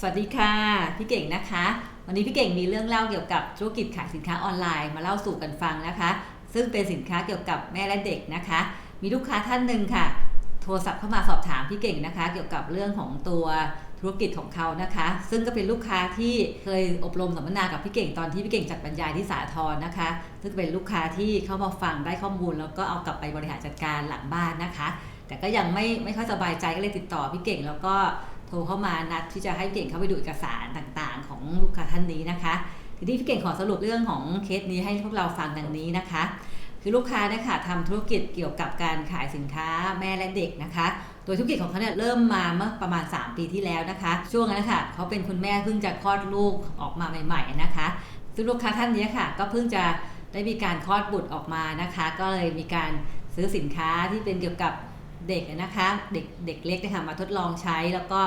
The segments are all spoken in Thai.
สวัสดีค่ะ พี่เก่งนะคะ วันนี้พี่เก่งมีเรื่องเล่าเกี่ยวกับธุรกิจขายสินค้าออนไลน์มาเล่าสู่กันฟังนะคะ ซึ่งเป็นสินค้าเกี่ยวกับแม่และเด็กนะคะ มีลูกค้าท่านหนึ่งค่ะ โทรศัพท์เข้ามาสอบถามพี่เก่งนะคะ เกี่ยวกับเรื่องของตัวธุรกิจของเขานะคะ ซึ่งก็เป็นลูกค้าที่เคยอบรมสัมมนากับพี่เก่งตอนที่พี่เก่งจัดบรรยายที่สาทรนะคะ ซึ่งเป็นลูกค้าที่เข้ามาฟังได้ข้อมูล แล้วก็เอากลับไปบริหารจัดการหลังบ้านนะคะ แต่ก็ยังไม่ไม่ค่อยสบายใจก็เลยติดต่อพี่เก่งแล้วก็ โทรเข้ามานัดที่จะให้พี่เก่งเข้าไปดูเอกสารต่างๆ ของลูกค้าท่านนี้นะคะทีนี้พี่เก่งขอสรุปเรื่องของเคสนี้ให้พวกเราฟังดังนี้นะคะ คือลูกค้านี่ยค่ะทำธุรกิจเกี่ยวกับการขายสินค้าแม่และเด็กนะคะ โดยธุรกิจของเขาเนี่ยเริ่มมาเมื่อประมาณ 3 ปีที่แล้วนะคะ ช่วงนั้นนะคะเขาเป็นคุณแม่เพิ่งจะคลอดลูกออกมาใหม่ ๆนะคะ ซึ่งลูกค้าท่านนี้ค่ะ ก็เพิ่งจะได้มีการคลอดบุตรออกมานะคะ ก็เลยมีการซื้อสินค้าที่เป็นเกี่ยวกับ เด็กนะคะ เด็กเด็กเล็กนะคะมาทดลองใช้แล้วก็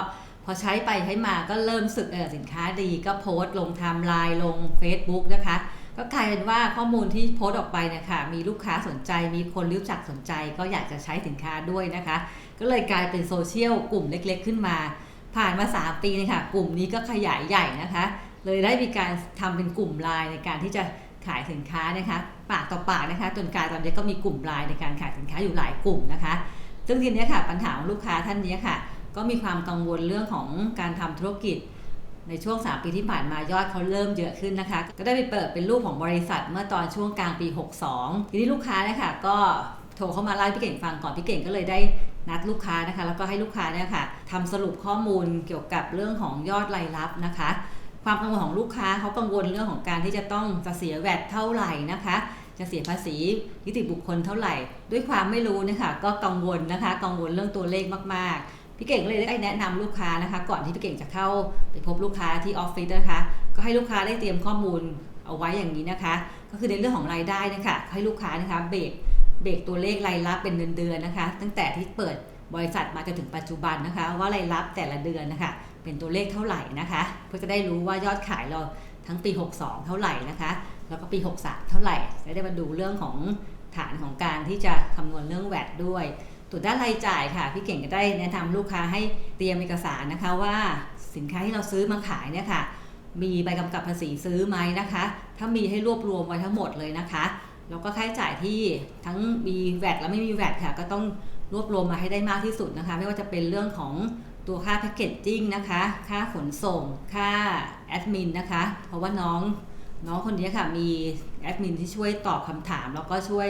พอใช้ไปใช้มาก็เริ่มสึกเออสินค้าดี ก็โพสต์ลงไทม์ไลน์ลง Facebook นะคะ ก็กลายเป็นว่าข้อมูลที่โพสต์ออกไปนะคะมีลูกค้าสนใจมีคนรู้จักสนใจ ก็อยากจะใช้สินค้าด้วยนะคะ ก็เลยกลายเป็นโซเชียลกลุ่มเล็ก ๆ ขึ้นมา ผ่านมา 3 ปีเนี่ยค่ะกลุ่มนี้ก็ขยายใหญ่นะคะ เลยได้มีการทำเป็นกลุ่มไลน์ในการที่จะขายสินค้านะคะ ปากต่อปากนะคะจนกลายตอนนี้ก็มีกลุ่มไลน์ในการขายสินค้าอยู่หลายกลุ่มนะคะ ซึ่งทีนี้ค่ะปัญหาของลูกค้าท่านนี้ค่ะ ก็มีความกังวลเรื่องของการทำธุรกิจ ในช่วง 3 ปีที่ผ่านมายอดเขาเริ่มเยอะขึ้นนะคะ ก็ได้ไปเปิดเป็นรูปของบริษัทเมื่อตอนช่วงกลางปี 62 ทีนี้ลูกค้าเนี่ยค่ะก็โทรเข้ามาเล่าพี่เก่งฟังก่อนพี่เก่งก็เลยได้นัดลูกค้านะคะ แล้วก็ให้ลูกค้าเนี่ยค่ะทำสรุปข้อมูลเกี่ยวกับเรื่องของยอดรายรับนะคะ ความกังวลของลูกค้าเขากังวลเรื่องของการที่จะต้องจะเสียแวดเท่าไหร่นะคะ จะเสียภาษีนิติบุคคลเท่าไหร่ ด้วยความไม่รู้นะคะก็กังวลนะคะ กังวลเรื่องตัวเลขมากๆ พี่เก่งเลยได้แนะนำลูกค้านะคะ ก่อนที่พี่เก่งจะเข้าไปพบลูกค้าที่ออฟฟิศนะคะ ก็ให้ลูกค้าได้เตรียมข้อมูลเอาไว้อย่างนี้นะคะ ก็คือในเรื่องของรายได้นะคะ ให้ลูกค้านะคะเบรกเบรกตัวเลขรายรับเป็นเดือนๆนะคะ ตั้งแต่ที่เปิดบริษัทมาจนถึงปัจจุบันนะคะ ว่ารายรับแต่ละเดือนนะคะ เป็นตัวเลขเท่าไหร่นะคะ เพื่อจะได้รู้ว่ายอดขายเราทั้งปี 62 เท่าไหร่นะคะ แล้วก็ปี 63 เท่าไหร่จะได้มาดูเรื่องของฐานของการที่จะคำนวณเรื่องแวดด้วยตัวด้านรายจ่ายค่ะ พี่เก่งก็ได้แนะนำลูกค้าให้เตรียมเอกสารนะคะว่าสินค้าที่เราซื้อมาขายเนี่ยค่ะ มีใบกำกับภาษีซื้อไหมนะคะ ถ้ามีให้รวบรวมไว้ทั้งหมดเลยนะคะแล้วก็ค่าใช้จ่ายที่ทั้งมีแวดและไม่มีแวดค่ะ ก็ต้องรวบรวมมาให้ได้มากที่สุดนะคะ ไม่ว่าจะเป็นเรื่องของตัวค่าแพคเกจจิ้งนะคะ ค่าขนส่ง ค่าแอดมินนะคะ เพราะว่าน้อง น้องคนนี้ค่ะมีแอดมินที่ช่วยตอบคำถาม แล้วก็ช่วย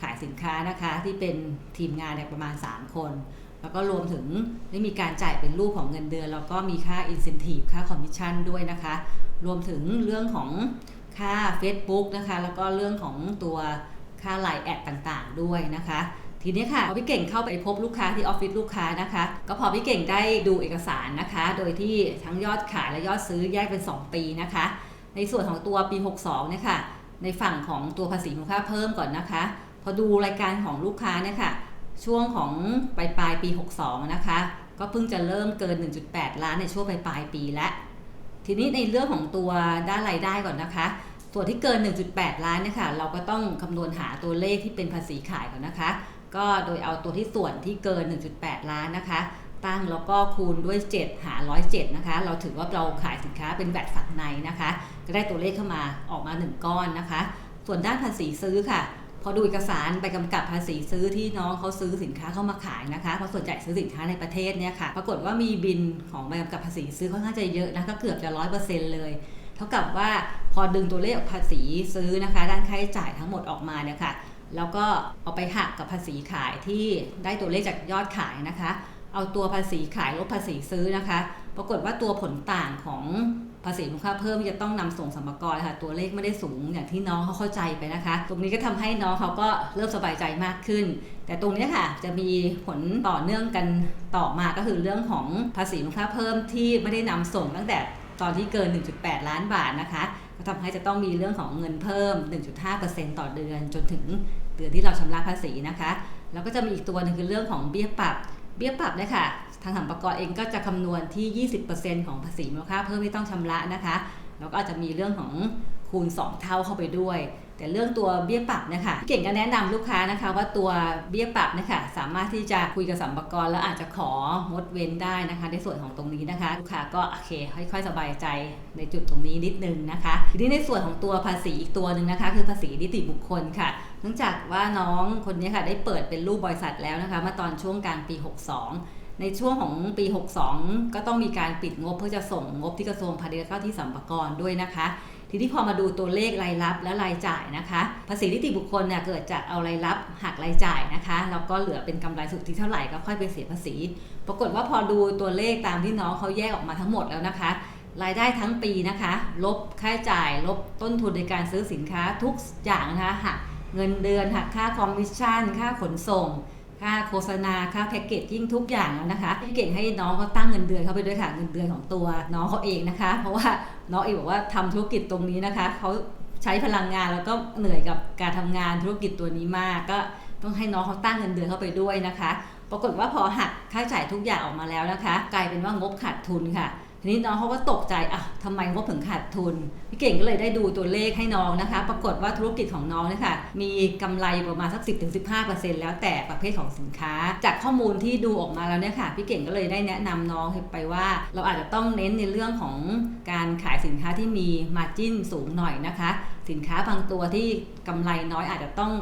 ขายสินค้านะคะ ที่เป็นทีมงานเนี่ยประมาณ 3 คน แล้วก็รวมถึงได้มีการจ่ายเป็นรูปของเงินเดือน แล้วก็มีค่า incentive ค่าคอมมิชชั่นด้วยนะคะ รวมถึงเรื่องของค่า Facebook นะคะ แล้วก็เรื่องของตัวค่าไลน์แอดต่างๆ ด้วยนะคะทีนี้ค่ะพอพี่เก่งเข้าไปพบลูกค้าที่ออฟฟิศลูกค้านะคะ ก็พอพี่เก่งได้ดูเอกสารนะคะ โดยที่ทั้งยอดขายและยอดซื้อแยกเป็น 2 ปีนะคะ ในส่วนของตัวปี 62เนี่ยค่ะในฝั่งของตัวภาษีมูลค่าเพิ่มก่อนนะคะ พอดูรายการของลูกค้าเนี่ยค่ะ ช่วงของปลายปลายปี 62 นะคะ ก็เพิ่งจะเริ่มเกิน 1.8 ล้านในช่วงปลายปลายปีแล้ว ทีนี้ในเรื่องของตัวด้านรายได้ก่อนนะคะ ส่วนที่เกิน 1.8 ล้านเนี่ยค่ะ เราก็ต้องคำนวณหาตัวเลขที่เป็นภาษีขายก่อนนะคะ ก็โดยเอาตัวที่ส่วนที่เกิน 1.8 ล้านนะคะ ตั้ง แล้วก็คูณด้วย 7 หาร107 นะคะ เราถือว่าเราขายสินค้าเป็นแบตฝักในนะคะ ก็ได้ตัวเลขเข้ามาออกมา 1 ก้อนนะคะ ส่วนด้านภาษีซื้อค่ะ พอดูเอกสารใบกำกับภาษีซื้อที่น้องเขาซื้อสินค้าเข้ามาขายนะคะเพราะส่วนใหญ่ซื้อสินค้าในประเทศเนี่ยค่ะ ปรากฏว่ามีบินของใบกำกับภาษีซื้อค่อนข้างจะเยอะนะก็เกือบจะร้อยเปอร์เซ็นต์เลยเท่ากับว่าพอดึงตัวเลขภาษีซื้อนะคะ ด้านค่าใช้จ่ายทั้งหมดออกมาเนี่ยค่ะแล้วก็เอาไปหักกับภาษีขายที่ได้ตัวเลขจากยอดขายนะคะ เอาตัวภาษีขายลบภาษีซื้อนะคะ ปรากฏว่าตัวผลต่างของภาษีมูลค่าเพิ่มจะต้องนำส่งสมรกรค่ะ ตัวเลขไม่ได้สูงอย่างที่น้องเขาเข้าใจไปนะคะ ตรงนี้ก็ทำให้น้องเขาก็เริ่มสบายใจมากขึ้น แต่ตรงนี้ค่ะจะมีผลต่อเนื่องกันต่อมาก็คือเรื่องของภาษีมูลค่าเพิ่มที่ไม่ได้นำส่งตั้งแต่ตอนที่เกิน 1.8 ล้านบาทนะคะ ก็ทำให้จะต้องมีเรื่องของเงินเพิ่ม 1.5%ต่อเดือนจนถึงเดือนที่เราชำระภาษีนะคะ แล้วก็จะมีอีกตัวหนึงคือเรื่องของเบี้ยปรับ เบี้ยปรับเนี่ยค่ะทางสรรพากรเองก็จะคำนวณที่ 20%ของภาษีมูลค่าเพิ่มที่ต้องชำระนะคะ แล้วก็อาจจะมีเรื่องของคูณ 2 เท่าเข้าไปด้วย แต่เรื่องตัวเบี้ยปรับเนะคะพี่เก่งก็แนะนำลูกค้านะคะ ว่าตัวเบี้ยปรับเนะคะสามารถที่จะคุยกับสัมภาระแล้วอาจจะของดเว้นได้นะคะ ในส่วนของตรงนี้นะคะ ลูกค้าก็โอเคค่อยๆสบายใจในจุดตรงนี้นิดนึงนะคะทีนี้ในส่วนของตัวภาษีอีกตัวหนึ่งนะคะ คือภาษีนิติบุคคลค่ะ เนื่องจากว่าน้องคนนี้ค่ะได้เปิดเป็นรูปบริษัทแล้วนะคะมื่อตอนช่วงกลางปี 62 ในช่วงของปี 62 ก็ต้องมีการปิดงบเพื่อจะส่งงบที่กระทรวงพาณิชย์และก็ที่สัมภารด้วยนะคะ ทีนี้พอมาดูตัวเลขรายรับและรายจ่ายนะคะ ภาษีนิติบุคคลเนี่ยเกิดจากเอารายรับหักรายจ่ายนะคะแล้วก็เหลือเป็นกำไรสุทธิเท่าไหร่ก็ค่อยไปเสียภาษี ปรากฏว่าพอดูตัวเลขตามที่น้องเขาแยกออกมาทั้งหมดแล้วนะคะรายได้ทั้งปีนะคะ ลบค่าใช้จ่าย ลบต้นทุนในการซื้อสินค้าทุกอย่างนะคะหัก เงินเดือนหักค่าคอมมิชชั่น ค่าขนส่ง ค่าโฆษณา ค่าแพ็กเกจยิ่งทุกอย่างแล้วนะคะพี่เก่งให้น้องเขาตั้งเงินเดือนเข้าไปด้วยค่ะเงินเดือนของตัวน้องเขาเองนะคะ เพราะว่าน้องเองบอกว่าทำธุรกิจตรงนี้นะคะเขาใช้พลังงานแล้วก็เหนื่อยกับการทำงานธุรกิจตัวนี้มาก ก็ต้องให้น้องเขาตั้งเงินเดือนเข้าไปด้วยนะคะ ปรากฏว่าพอหักค่าใช้จ่ายทุกอย่างออกมาแล้วนะคะ กลายเป็นว่างบขาดทุนค่ะ ทีนี้น้องเขาก็ตกใจอะทำไมงบถึงขาดทุน พี่เก่งก็เลยได้ดูตัวเลขให้น้องนะคะ ปรากฏว่าธุรกิจของน้องเนี่ยค่ะมีกำไรประมาณสัก 10-15%แล้วแต่ประเภทของสินค้า จากข้อมูลที่ดูออกมาแล้วเนี่ยค่ะ พี่เก่งก็เลยได้แนะนำน้องไปว่า เราอาจจะต้องเน้นในเรื่องของการขายสินค้าที่มีมาจิ้นสูงหน่อยนะคะ สินค้าบางตัวที่กำไรน้อยอาจจะต้อง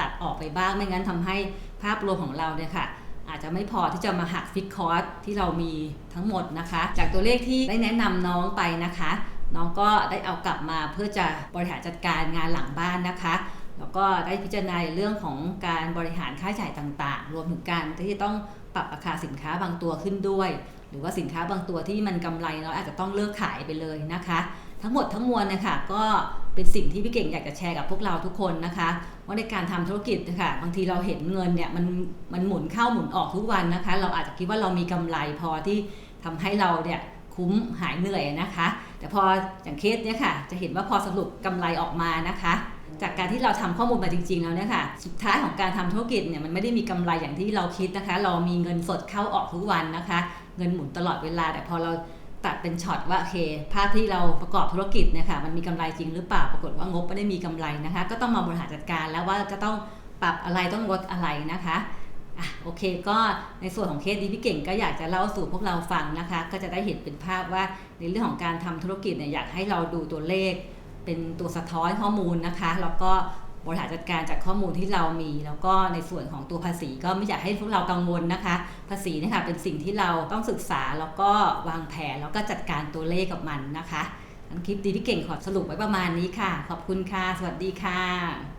ตัดออกไปบ้างไม่งั้นทำให้ภาพรวมของเราเนี่ยค่ะ อาจจะไม่พอที่จะมาหักฟิกคอร์สที่เรามีทั้งหมดนะคะ จากตัวเลขที่ได้แนะนำน้องไปนะคะ น้องก็ได้เอากลับมาเพื่อจะบริหารจัดการงานหลังบ้านนะคะแล้วก็ได้พิจารณาเรื่องของการบริหารค่าใช้จ่ายต่างๆ รวมถึงการที่ต้องปรับราคาสินค้าบางตัวขึ้นด้วย หรือว่าสินค้าบางตัวที่มันกำไรน้อยอาจจะต้องเลิกขายไปเลยนะคะ ทั้งหมดทั้งมวลนะคะก็เป็นสิ่งที่พี่เก่งอยากจะแชร์กับพวกเราทุกคนนะคะว่าในการทำธุรกิจนะคะบางทีเราเห็นเงินเนี่ยมันมันหมุนเข้าหมุนออกทุกวันนะคะ เราอาจจะคิดว่าเรามีกำไรพอที่ทำให้เราเนี่ยคุ้มหายเหนื่อยนะคะ แต่พออย่างเคสเนี่ยค่ะ จะเห็นว่าพอสรุปกำไรออกมานะคะ จากการที่เราทำข้อมูลมาจริง ๆ แล้วเนี่ยค่ะ สุดท้ายของการทำธุรกิจเนี่ยมันไม่ได้มีกำไรอย่างที่เราคิดนะคะ เรามีเงินสดเข้าออกทุกวันนะคะ เงินหมุนตลอดเวลา แต่พอเรา ตัดเป็นช็อตว่าโอเคภาพที่เราประกอบธุรกิจเนี่ยค่ะมันมีกำไรจริงหรือเปล่าปรากฏว่างบไม่ได้มีกำไรนะคะ ก็ต้องมาบริหารจัดการแล้วว่าจะต้องปรับอะไรต้องลดอะไรนะคะอะโอเคก็ในส่วนของเคสนี้พี่เก่งก็อยากจะเล่าสู่พวกเราฟังนะคะ ก็จะได้เห็นเป็นภาพว่าในเรื่องของการทำธุรกิจเนี่ยอยากให้เราดูตัวเลข เป็นตัวสะท้อนข้อมูลนะคะ แล้วก็ บริหารจัดการจากข้อมูลที่เรามี แล้วก็ในส่วนของตัวภาษีก็ไม่อยากให้พวกเรากังวลนะคะ ภาษีเนะคะเป็นสิ่งที่เราต้องศึกษาแล้วก็วางแผนแล้วก็จัดการตัวเลขกับมันนะคะคลิปดีพี่เก่งขอสรุปไว้ประมาณนี้ค่ะ ขอบคุณค่ะ สวัสดีค่ะ